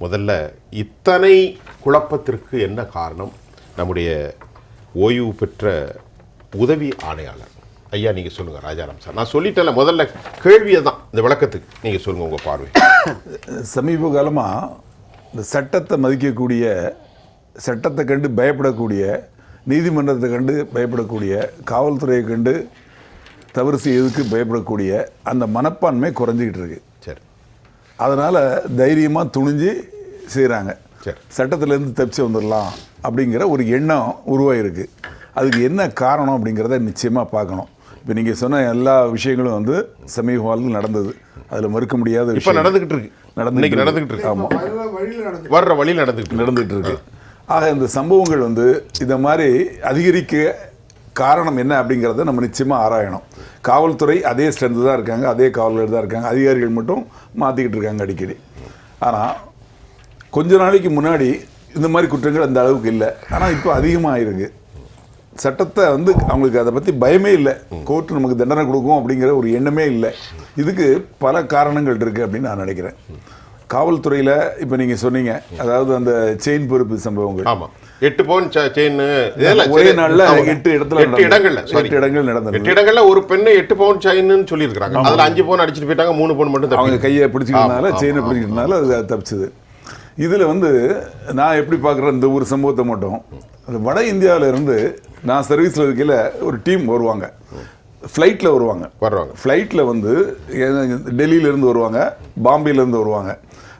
முதல்ல இத்தனை குழப்பத்திற்கு என்ன காரணம்? நம்முடைய ஓய்வு பெற்ற உதவி ஆணையாளர். ஐயா நீங்கள் சொல்லுங்கள் ராஜாராம் சார். நான் சொல்லிட்டேன்ல முதல்ல கேள்வியை தான். இந்த விளக்கத்துக்கு நீங்கள் சொல்லுங்கள் உங்கள் பார்வை. சமீப காலமாக இந்த சட்டத்தை மதிக்கக்கூடிய சட்டத்தை கண்டு பயப்படக்கூடிய நீதிமன்றத்தை கண்டு பயப்படக்கூடிய காவல்துறையை கண்டு தவறு செய்யறதுக்கு பயப்படக்கூடிய அந்த மனப்பான்மை குறைஞ்சிக்கிட்டு இருக்குது அதனால் தைரியமாக துணிஞ்சு செய்கிறாங்க சரி. சட்டத்திலேருந்து தப்பிச்சு வந்துடலாம் அப்படிங்கிற ஒரு எண்ணம் உருவாயிருக்கு. அதுக்கு என்ன காரணம் அப்படிங்கிறத நிச்சயமாக பார்க்கணும். இப்போ நீங்கள் சொன்ன எல்லா விஷயங்களும் வந்து சமீப காலத்தில் நடந்தது. அதில் மறுக்க முடியாத விஷயம். நடந்துகிட்டு இருக்கு. நடந்துகிட்டு இன்னைக்கு இருக்கு. ஆமாம் வழியில் நடந்து வர்ற வழி நடந்துகிட்டு இருக்கு. ஆக இந்த சம்பவங்கள் வந்து இந்த மாதிரி அதிகரிக்க காரணம் என்ன அப்படிங்கிறத நம்ம நிச்சயமாக ஆராயணும். காவல்துறை அதே ஸ்ட்ரென்த்து தான் இருக்காங்க அதே காவலர்கள் தான் இருக்காங்க. அதிகாரிகள் மட்டும் மாற்றிக்கிட்டு இருக்காங்க அடிக்கடி. ஆனால் கொஞ்ச நாளைக்கு முன்னாடி இந்த மாதிரி குற்றங்கள் அந்த அளவுக்கு இல்லை. ஆனால் இப்போ அதிகமாக இருக்கு சட்டத்தை வந்து அவங்களுக்கு அதை பற்றி பயமே இல்லை. கோர்ட்டு நமக்கு தண்டனை கொடுக்கும் அப்படிங்கிற ஒரு எண்ணமே இல்லை. இதுக்கு பல காரணங்கள் இருக்குது அப்படின்னு நான் நினைக்கிறேன். காவல்துறையில் இப்போ நீங்கள் சொன்னீங்க அதாவது அந்த செயின் பொறுப்பு சம்பவங்கள். ஆமாம் எட்டு பவுன் செயின் இதெல்லாம் ஒரே. நாள்ல. எட்டு இடத்துல எட்டு. இடங்கள்ல. எட்டு இடங்கள் நடந்தது. எட்டு இடங்கள்ல ஒரு பெண்ணு எட்டு பவுன் செயின்னு சொல்லியிருக்காங்க அதுல அஞ்சு பவுன் அடிச்சிட்டு போயிட்டாங்க மூணு பவுன் மட்டும் அவங்க கையை பிடிச்சிக்கிறதுனால செயினை ஆமா, பிடிக்கிறதுனால அது தப்பிச்சது இதில் வந்து நான் எப்படி பார்க்குறேன் இந்த ஒரு சம்பவத்தை மட்டும் வட இந்தியாவில இருந்து நான் சர்வீஸில் இருக்கையில் ஒரு டீம் வருவாங்க ஃப்ளைட்டில் வருவாங்க வர்றாங்க ஃப்ளைட்டில் வந்து டெல்லியிலேருந்து வருவாங்க பாம்பேலேருந்து வருவாங்க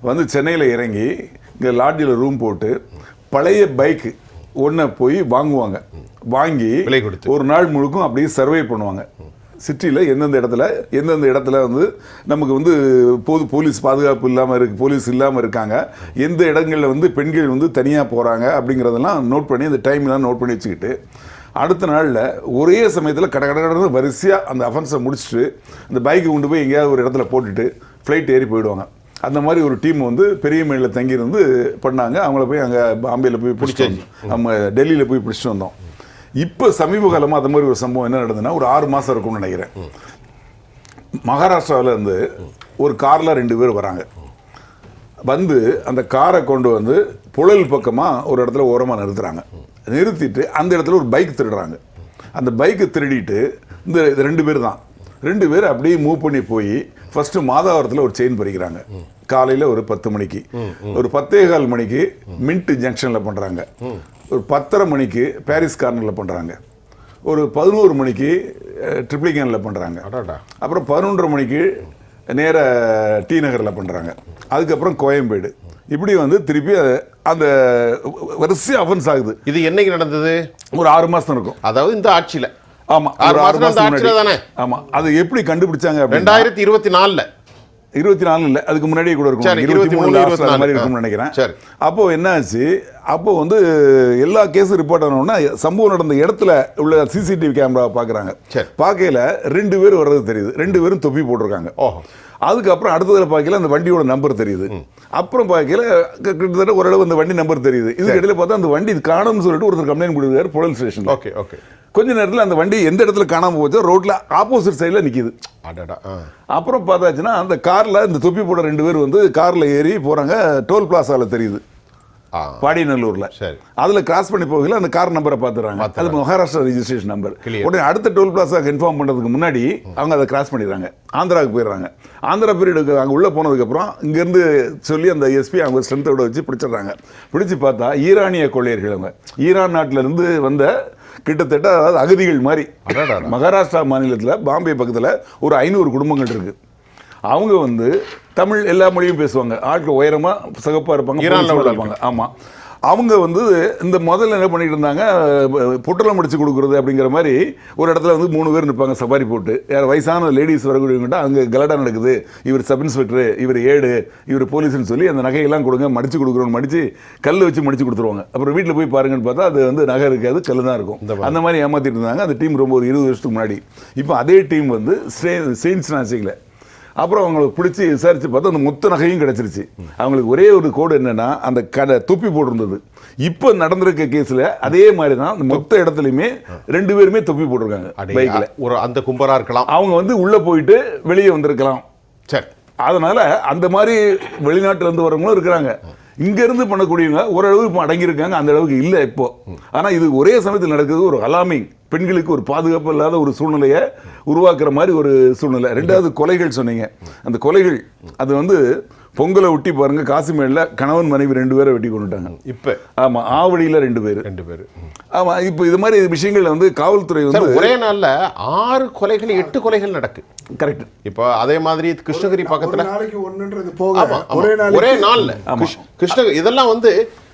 வந்து சென்னையில் இறங்கி இங்கே லாட்ஜில் ரூம் போட்டு பழைய பைக்கு ஒன்றை போய் வாங்குவாங்க. வாங்கி விலை கொடுத்து. ஒரு நாள் முழுக்கும் அப்படியே சர்வே பண்ணுவாங்க. சிட்டியில் எந்தெந்த இடத்துல எந்தெந்த இடத்துல வந்து நமக்கு வந்து பொது போலீஸ் பாதுகாப்பு இல்லாமல் இருக்கு போலீஸ் இல்லாமல் இருக்காங்க. எந்த இடங்களில் வந்து பெண்கள் வந்து தனியாக போகிறாங்க அப்படிங்கிறதெல்லாம் நோட் பண்ணி அந்த டைம்லாம் நோட் பண்ணி வச்சுக்கிட்டு அடுத்த நாளில் ஒரே சமயத்தில் கட கட கடன்னு வரிசையாக அந்த அஃபென்ஸை முடிச்சுட்டு அந்த பைக்கை கொண்டு போய் எங்கேயாவது ஒரு இடத்துல போட்டுட்டு ஃப்ளைட் ஏறி போயிடுவாங்க. அந்த மாதிரி ஒரு டீம் வந்து பெரிய மேலில் தங்கியிருந்து பண்ணாங்க. அவங்கள போய் அங்கே பாம்பேயில் போய் வந்தோம் நம்ம டெல்லியில் போய் பிடிச்சிட்டு வந்தோம். இப்போ சமீப காலமாக அந்த மாதிரி ஒரு சம்பவம் என்ன நடந்ததுன்னா ஒரு ஆறு மாதம் இருக்கும்னு நினைக்கிறேன். மகாராஷ்டிராவில் இருந்து ஒரு காரில் ரெண்டு பேர் வராங்க. வந்து அந்த காரை கொண்டு வந்து புழல் பக்கமாக ஒரு இடத்துல ஓரமாக நிறுத்துறாங்க. நிறுத்திட்டு அந்த இடத்துல ஒரு பைக் திருடுறாங்க. அந்த பைக்கை திருடிட்டு இந்த இது ரெண்டு பேர் தான். ரெண்டு பேர் அப்படியே மூவ் பண்ணி போய் ஃபர்ஸ்ட் மாதாவரத்தில் ஒரு செயின் பறிக்கிறாங்க. காலையில் ஒரு பத்து மணிக்கு. ஒரு பத்தே கால் மணிக்கு மின்ட் ஜங்ஷனில் பண்ணுறாங்க ஒரு பத்தரை மணிக்கு பாரிஸ் கார்னரில் பண்ணுறாங்க ஒரு பதினோரு மணிக்கு ட்ரிப்ளிகேனில் பண்ணுறாங்க அப்புறம் பதினொன்றரை மணிக்கு நேர டி நகரில் பண்ணுறாங்க அதுக்கப்புறம் கோயம்பேடு. இப்படி வந்து திருப்பி அந்த வரிசை அஃபென்ஸ் ஆகுது. இது என்னைக்கு நடந்தது? ஒரு ஆறு மாதம் இருக்கும். அதாவது இந்த ஆட்சியில. ஆமா ஆறு ஒரு ஆறு மாசம் அந்த மாசம் ஆட்சியில முன்னாடி. தானே? ஆமா அது எப்படி கண்டுபிடிச்சாங்க ரெண்டாயிரத்தி இருபத்தி நாலுல. இருபத்தி நாலு இல்ல அதுக்கு முன்னாடியே கூட இருக்கும். இருபத்தி மூணு 23, last அந்த மாதிரி 24, இருக்கும்னு நினைக்கிறேன். சரி. அப்போ என்ன ஆச்சு அப்போ வந்து எல்லா கேஸும் ரிப்போர்ட் ஆனோடனே சம்பவம் நடந்த இடத்துல உள்ள சிசிடிவி கேமரா பார்க்குறாங்க. பார்க்கையில ரெண்டு பேர் வர்றது தெரியுது. ரெண்டு பேரும் தொப்பி போட்டிருக்காங்க. ஓஹோ. அதுக்கப்புறம் அடுத்ததுல பார்க்கல அந்த வண்டியோட நம்பர் தெரியுது. அப்புறம் பார்க்கல கிட்டத்தட்ட ஓரளவு அந்த வண்டி நம்பர் தெரியுது. இதுக்கு இடையில பார்த்தா அந்த வண்டி காணும்னு சொல்லிட்டு ஒருத்தர் கம்ப்ளைண்ட் கொடுக்குறாரு புழல் ஸ்டேஷன் ஓகே ஓகே. கொஞ்ச நேரத்தில் அந்த வண்டி எந்த இடத்துல காணாம போச்சோ ரோட்ல ஆப்போசிட் சைடில் ஆ. அப்புறம் பார்த்தாச்சுன்னா அந்த கார்ல இந்த தொப்பி போட ரெண்டு பேர் வந்து கார்ல ஏறி போறாங்க. டோல் பிளாசால தெரியுது. பாடியநல்லூர்ல சரி. அதுல கிராஸ் பண்ணி போகல அந்த கார் நம்பரை பார்த்துறாங்க அது. Maharashtra registration number. உடனே அடுத்த டோல் பிளாசா இன்ஃபார்ம் பண்றதுக்கு முன்னாடி அவங்க அதை கிராஸ் பண்ணிடுறாங்க. ஆந்திராவுக்கு போயிடுறாங்க. ஆந்திரா பீரியடுக்கு அங்கே உள்ள போனதுக்கப்புறம் இங்கேருந்து சொல்லி அந்த எஸ்பி அவங்க ஸ்ட்ரென்த்தோட வச்சு பிடிச்சிடுறாங்க. பிடிச்சு பார்த்தா ஈரானிய கொள்ளையர்கள் அவங்க. ஈரான் நாட்டுல இருந்து வந்த கிட்டத்தட்ட அதாவது அகதிகள் மாதிரி. மகாராஷ்டிரா மாநிலத்தில் பாம்பே பக்கத்தில் ஒரு ஐநூறு குடும்பங்கள் இருக்கு. அவங்க வந்து தமிழ் எல்லா மொழியும் பேசுவாங்க. ஆட்கள் உயரமா சிகப்பா இருப்பாங்க இருப்பாங்க. ஆமா. அவங்க வந்து இந்த முதல்ல என்ன பண்ணிட்டு இருந்தாங்க பொட்டலம் முடிச்சு கொடுக்குறது அப்படிங்கிற மாதிரி ஒரு இடத்துல வந்து மூணு பேர் நிற்பாங்க சவாரி போட்டு. யார் வயசான லேடிஸ் வரக்கூடியவங்கள்ட்ட அங்கே கலடா நடக்குது. இவர் சப் இன்ஸ்பெக்டர் இவர் ஏடு இவர் போலீஸ்னு சொல்லி அந்த நகையெல்லாம் கொடுங்க மடிச்சு கொடுக்குறோன்னு மடிச்சு கல் வச்சு மடிச்சு கொடுத்துருவாங்க. அப்புறம் வீட்டில் போய் பாருங்கன்னு பார்த்தா அது வந்து நகை இருக்காது கல் தான் இருக்கும். அந்த மாதிரி ஏமாத்திட்டு இருந்தாங்க. அந்த டீம் ரொம்ப ஒரு இருபது வருஷத்துக்கு முன்னாடி. இப்போ அதே டீம் வந்து செயின்ஸ் நாசிக்கில் அப்புறம் அவங்களுக்கு பிடிச்சி விசாரிச்சு பார்த்தா அந்த மொத்த நகையும் கிடைச்சிருச்சு. அவங்களுக்கு ஒரே ஒரு கோடு என்னன்னா அந்த கடை துப்பி போட்டிருந்தது. இப்போ நடந்திருக்க கேஸ்ல அதே மாதிரி தான் அந்த மொத்த இடத்துலையுமே ரெண்டு பேருமே தொப்பி போட்டிருக்காங்க அடே, பைக்ல. ஒரு அந்த கும்பரா இருக்கலாம். அவங்க வந்து உள்ள போயிட்டு வெளியே வந்திருக்கலாம். சரி. அதனால அந்த மாதிரி வெளிநாட்டுல இருந்து வரவங்களும் இருக்கிறாங்க. இங்க இருந்து பண்ணக்கூடியவங்க ஓரளவு இப்போ அடங்கியிருக்காங்க. அந்த அளவுக்கு இல்லை இப்போ. ஆனா இது ஒரே சமயத்தில் நடக்குது ஒரு அலாமிங். பெண்களுக்கு ஒரு பாதுகாப்பு இல்லாத ஒரு சூழ்நிலையை உருவாக்குற மாதிரி ஒரு சூழ்நிலை. ரெண்டாவது கொலைகள் சொன்னீங்க. அந்த கொலைகள் அது வந்து பொங்கலை ஒட்டி பாருங்க காசிமேடில் கணவன் மனைவி ரெண்டு பேரை வெட்டி கொண்டுட்டாங்க. இப்ப? ஆமா ஆவடியில் ரெண்டு பேர். ரெண்டு பேரு. ஆமா இப்போ இது மாதிரி விஷயங்கள் வந்து காவல்துறை வந்து ஒரே நாள்ல ஆறு கொலைகள் எட்டு கொலைகள் நடக்கு. கரெக்ட். இப்போ அதே மாதிரி கிருஷ்ணகிரி பக்கத்துல நாளைக்கு போக. ஒரே நாளைக்கு ஒரே நாள்ல கிருஷ்- கிருஷ்ணகிரி இதெல்லாம் வந்து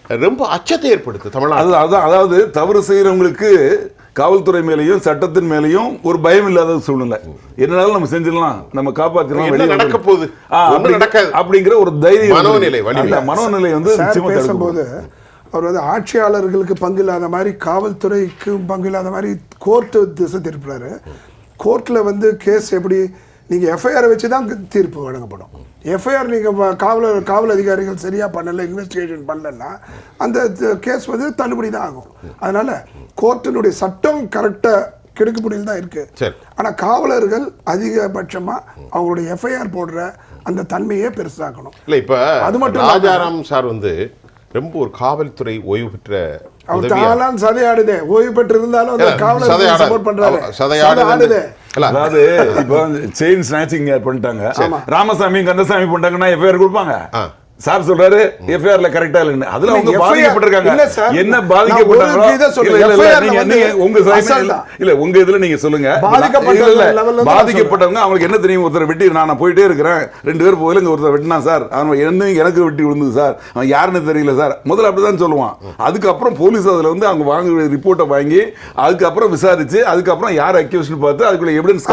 ரொம்ப அச்சத்தை ஏற்படுத்து தமிழ்நாடு அது அதான் அதாவது தவறு செய்யறவங்களுக்கு காவல்துறை மேலேயும் சட்டத்தின் மேலேயும் ஒரு பயம் இல்லாத சூழ்நிலை. என்னனாலும் நம்ம செஞ்சிடலாம். நம்ம காப்பாத்திடலாம் என்ன வெளியே நடக்க. போகுது? அப்படிங்கிற ஒரு தைரியம் மனோநிலை, மனோநிலை வந்து பேசும்போது. அவர் வந்து ஆட்சியாளர்களுக்கு பங்கு இல்லாத மாதிரி காவல்துறைக்கு பங்கு இல்லாத மாதிரி கோர்ட்டு திசை திருப்புறாரு. கோர்ட்டில் வந்து கேஸ் எப்படி நீங்கள் எஃப்ஐஆரை வச்சு தான் தீர்ப்பு வழங்கப்படும். எஃப்ஐஆர் நீங்கள் காவலர் காவல் அதிகாரிகள் சரியாக பண்ணலை இன்வெஸ்டிகேஷன் பண்ணலன்னா அந்த கேஸ் வந்து தள்ளுபடி தான் ஆகும். அதனால கோர்ட்டினுடைய சட்டம் கரெக்டாக கிடுக்குப்பிடியில் தான் இருக்கு. சரி. ஆனால் காவலர்கள் அதிகபட்சமாக அவங்களுடைய எஃப்ஐஆர் போடுற அந்த தன்மையே பெருசாக்கணும். இல்ல இப்ப அது மட்டும் ராஜாராம் சார் வந்து ரொம்ப ஒரு காவல்துறை ஓய்வு பெற்ற அவர் தாளான் சதையாடுதே. ஓய்வு பெற்று இருந்தாலும் காவலர். சப்போர்ட் பண்றாரு. சதையாடுது. அதாவது இப்போ செயின் ஸ்நாச்சிங் பண்ணிட்டாங்க. ஆமா. ராமசாமி கந்தசாமி பண்ணிட்டாங்கன்னா எஃப்ஐஆர் கொடுப்பாங்க. சார் சொல்றாரு எஃப்ஐஆர்ல கரெக்டா இல்லைன்னு. அதுல அவங்க பாதிக்கப்பட்டிருக்காங்க. என்ன நீங்க உங்க இல்ல, உங்க இதுல நீங்க சொல்லுங்க. பாதிக்கப்பட்டவங்க அவங்களுக்கு என்ன தெரியும்? ஒருத்தர் வெட்டி நான் போயிட்டே இருக்கிறேன். ரெண்டு பேர் போயில இங்க ஒருத்தர் வெட்டினா சார். அவன் என்ன எனக்கு வெட்டி விழுந்தது சார். அவன் யாருன்னு தெரியல சார். முதல்ல அப்படிதான் சொல்லுவான். அதுக்கப்புறம் போலீஸ் அதுல வந்து அவங்க வாங்க ரிப்போர்ட்டை வாங்கி அதுக்கப்புறம் விசாரிச்சு அதுக்கப்புறம் யார் அக்யூஸ்ட் பார்த்து அதுக்குள்ள எவிடன்ஸ்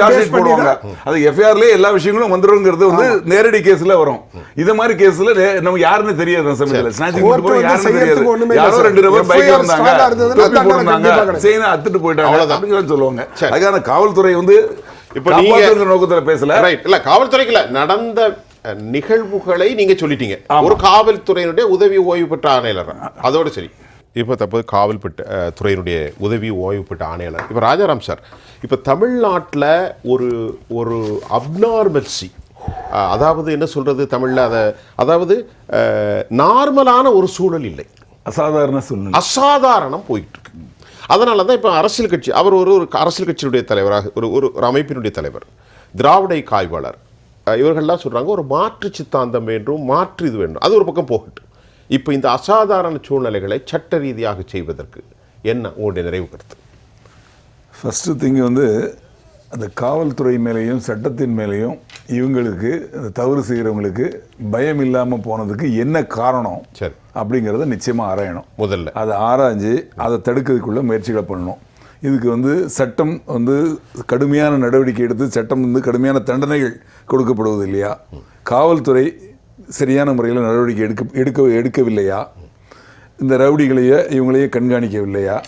கலெக்ட் பண்ணி தான். அது எஃப்ஐஆர்லயே எல்லா விஷயங்களும் வந்துருங்கிறது வந்து நேரடி கேஸ்ல வரும். இது மாதிரி கேஸ்ல நம்ம யாருன்னு தெரியாது சமயத்துல. ஸ்நாச்சிங் யாருன்னு தெரியாது. யாரோ சார். ரெண்டு நபர் ஆ இருந்ததுன்னா தொப்பி கிடைக்கும். செயினை அத்துட்டு போயிட்டாங்க. அப்படிங்கிறத சொல்லுவாங்க. அதுக்கான காவல்துறை வந்து இப்ப நீங்க- நோக்கத்துல பேசல. ரைட் இல்ல காவல்துறைக்கு இல்ல. நடந்த நிகழ்வுகளை நீங்க சொல்லிட்டீங்க. ஒரு காவல்துறையினுடைய உதவி ஓய்வு பெற்ற ஆணையாளர். அதோட சரி. இப்போ தற்போது காவல் அஹ், துறையினுடைய உதவி ஓய்வு பெற்ற ஆணையாளர். இப்போ ராஜாராம் சார் இப்போ தமிழ்நாட்டில் ஒரு ஒரு அப்நார்மல்சி அதாவது என்ன சொல்றது தமிழ்ல? அதை அதாவது நார்மலான ஒரு சூழல் இல்லை. அசாதாரண சூழ்நிலை. அசாதாரணம் போயிட்டு இருக்கு அதனால தான் இப்போ அரசியல் கட்சி அவர் ஒரு ஒரு அரசியல் கட்சியினுடைய தலைவராக ஒரு ஒரு ஒரு அமைப்பினுடைய தலைவர் திராவிட காய்வாளர். இவர்கள்லாம் சொல்றாங்க ஒரு மாற்று சித்தாந்தம் வேண்டும் மாற்று இது வேண்டும். அது ஒரு பக்கம் போகட்டும். இப்போ இந்த அசாதாரண சூழ்நிலைகளை சட்ட ரீதியாக செய்வதற்கு என்ன உங்களுடைய நிறைவு கருத்து? ஃபஸ்ட்டு திங் வந்து அந்த காவல்துறை மேலேயும் சட்டத்தின் மேலேயும் இவங்களுக்கு தவறு செய்கிறவங்களுக்கு பயம் இல்லாமல் போனதுக்கு என்ன காரணம் சரி. அப்படிங்கிறத நிச்சயமாக ஆராயணும். முதல்ல. அதை ஆராய்ஞ்சு அதை தடுக்கிறதுக்குள்ள முயற்சிகளை பண்ணணும். இதுக்கு வந்து சட்டம் வந்து கடுமையான நடவடிக்கை எடுத்து சட்டம் வந்து கடுமையான தண்டனைகள் கொடுக்கப்படுவது இல்லையா? காவல்துறை சரியான முறையில் நடவடிக்கை எடுக்க எடுக்க எடுக்கவில்லையா? இந்த ரவுடிகளையே இவங்களையே கண்காணிக்கவில்லையா?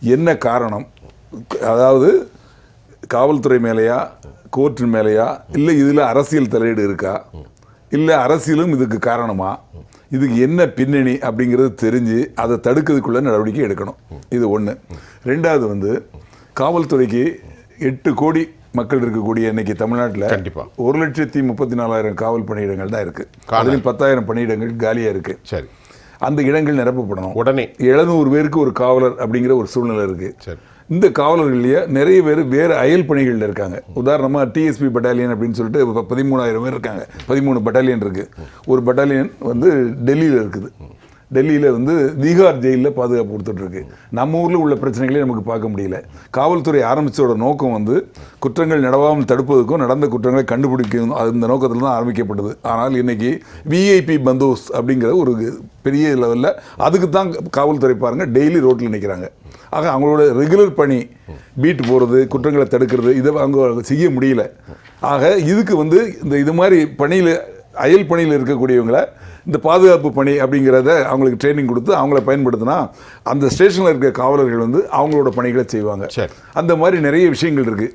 என்ன காரணம்? அதாவது காவல்துறை மேலேயா கோர்ட்டின் மேலேயா இல்லை இதில் அரசியல் தலையீடு இருக்கா? இல்லை அரசியலும் இதுக்கு காரணமா? இதுக்கு என்ன பின்னணி அப்படிங்கிறது தெரிஞ்சு அதை தடுக்கிறதுக்குள்ள நடவடிக்கை எடுக்கணும். இது ஒன்று ரெண்டாவது வந்து காவல்துறைக்கு எட்டு கோடி மக்கள் இருக்கக்கூடிய இன்னைக்கு தமிழ்நாட்டில் கண்டிப்பா. ஒரு லட்சத்தி முப்பத்தி நாலாயிரம் காவல் பணியிடங்கள் தான் இருக்கு. காணல். அதில் பத்தாயிரம் பணியிடங்கள் காலியா இருக்கு. சரி. அந்த இடங்கள் நிரப்பப்படணும். உடனே. எழுநூறு பேருக்கு ஒரு காவலர் அப்படிங்கிற ஒரு சூழ்நிலை இருக்கு. சரி. இந்த காவலர்கள்லையே நிறைய பேர் வேறு அயல் பணிகளில் இருக்காங்க. உதாரணமாக டிஎஸ்பி பட்டாலியன் அப்படின்னு சொல்லிட்டு இப்போ பதிமூணாயிரம் பேர் இருக்காங்க. பதிமூணு பட்டாலியன் இருக்குது ஒரு பட்டாலியன் வந்து டெல்லியில் இருக்குது. டெல்லியில் வந்து தீகார் ஜெயிலில் பாதுகாப்பு கொடுத்துட்ருக்கு. நம்ம ஊரில் உள்ள பிரச்சனைகளே நமக்கு பார்க்க முடியல. காவல்துறை ஆரம்பித்தோட நோக்கம் வந்து குற்றங்கள் நடவாமல் தடுப்பதற்கும் நடந்த குற்றங்களை கண்டுபிடிக்கும் அந்த நோக்கத்தில் தான் ஆரம்பிக்கப்பட்டது. ஆனால் இன்னைக்கு விஐபி பந்தோஸ் அப்படிங்கிற ஒரு பெரிய லெவலில் அதுக்கு தான் காவல்துறை பாருங்கள் டெய்லி ரோட்டில் நிற்கிறாங்க ஆக அவங்களோட ரெகுலர் பணி பீட் போகிறது குற்றங்களை தடுக்கிறது இதை அவங்க செய்ய முடியல. ஆக இதுக்கு வந்து இந்த இது மாதிரி பணியில் அயல் பணியில் இருக்கக்கூடியவங்களை இந்த பாதுகாப்பு பணி அப்படிங்கிறத அவங்களுக்கு ட்ரைனிங் கொடுத்து அவங்கள பயன்படுத்தினா அந்த ஸ்டேஷனில் இருக்க காவலர்கள் வந்து அவங்களோட பணிகளை செய்வாங்க சரி. அந்த மாதிரி நிறைய விஷயங்கள் இருக்குது